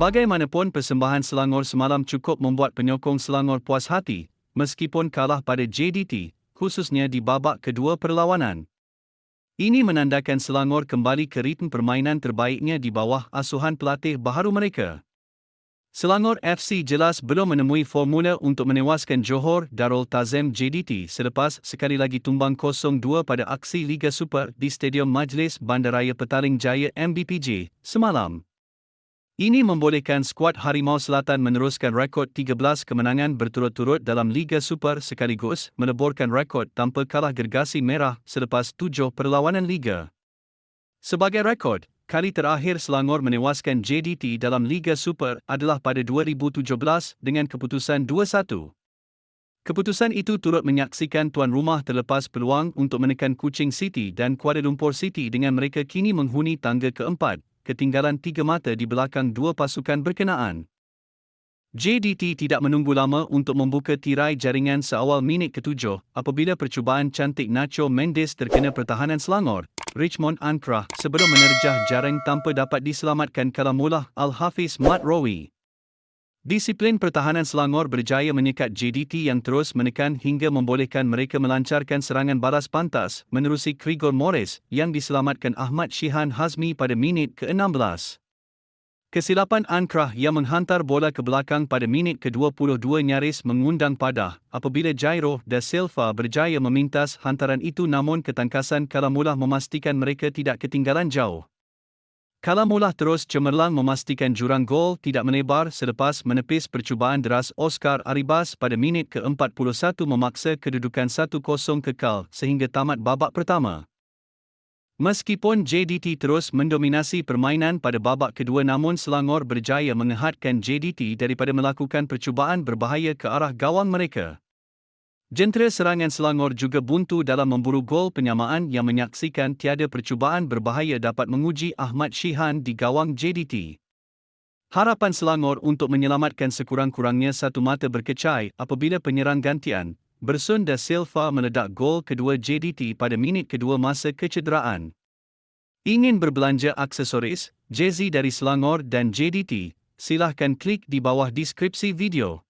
Bagaimanapun persembahan Selangor semalam cukup membuat penyokong Selangor puas hati, meskipun kalah pada JDT, khususnya di babak kedua perlawanan. Ini menandakan Selangor kembali ke ritme permainan terbaiknya di bawah asuhan pelatih baharu mereka. Selangor FC jelas belum menemui formula untuk menewaskan Johor Darul Tazim JDT selepas sekali lagi tumbang 0-2 pada aksi Liga Super di Stadium Majlis Bandaraya Petaling Jaya MBPJ semalam. Ini membolehkan skuad Harimau Selatan meneruskan rekod 13 kemenangan berturut-turut dalam Liga Super sekaligus meleburkan rekod tanpa kalah gergasi merah selepas tujuh perlawanan Liga. Sebagai rekod, kali terakhir Selangor menewaskan JDT dalam Liga Super adalah pada 2017 dengan keputusan 2-1. Keputusan itu turut menyaksikan tuan rumah terlepas peluang untuk menekan Kuching City dan Kuala Lumpur City dengan mereka kini menghuni tangga keempat ketinggalan tiga mata di belakang dua pasukan berkenaan. JDT tidak menunggu lama untuk membuka tirai jaringan seawal minit ketujuh apabila percubaan cantik Nacho Mendes terkena pertahanan Selangor, Richmond Ankara sebelum menerjah jaring tanpa dapat diselamatkan Kalamulah Al-Hafiz Mat Rawi. Disiplin pertahanan Selangor berjaya menyekat JDT yang terus menekan hingga membolehkan mereka melancarkan serangan balas pantas menerusi Krigor Morris yang diselamatkan Ahmad Shihan Hazmi pada minit ke-16. Kesilapan Ankara yang menghantar bola ke belakang pada minit ke-22 nyaris mengundang padah apabila Jairo da Silva berjaya memintas hantaran itu namun ketangkasan Kalamulah memastikan mereka tidak ketinggalan jauh. Kalamulah terus cemerlang memastikan jurang gol tidak menebar selepas menepis percubaan deras Oscar Aribas pada minit ke-41 memaksa kedudukan 1-0 kekal sehingga tamat babak pertama. Meskipun JDT terus mendominasi permainan pada babak kedua namun Selangor berjaya mengehadkan JDT daripada melakukan percubaan berbahaya ke arah gawang mereka. Jentera serangan Selangor juga buntu dalam memburu gol penyamaan yang menyaksikan tiada percubaan berbahaya dapat menguji Ahmad Shihan di gawang JDT. Harapan Selangor untuk menyelamatkan sekurang-kurangnya satu mata berkecai apabila penyerang gantian, Bersun da Silva meledak gol kedua JDT pada minit kedua masa kecederaan. Ingin berbelanja aksesoris, jersey dari Selangor dan JDT, silahkan klik di bawah deskripsi video.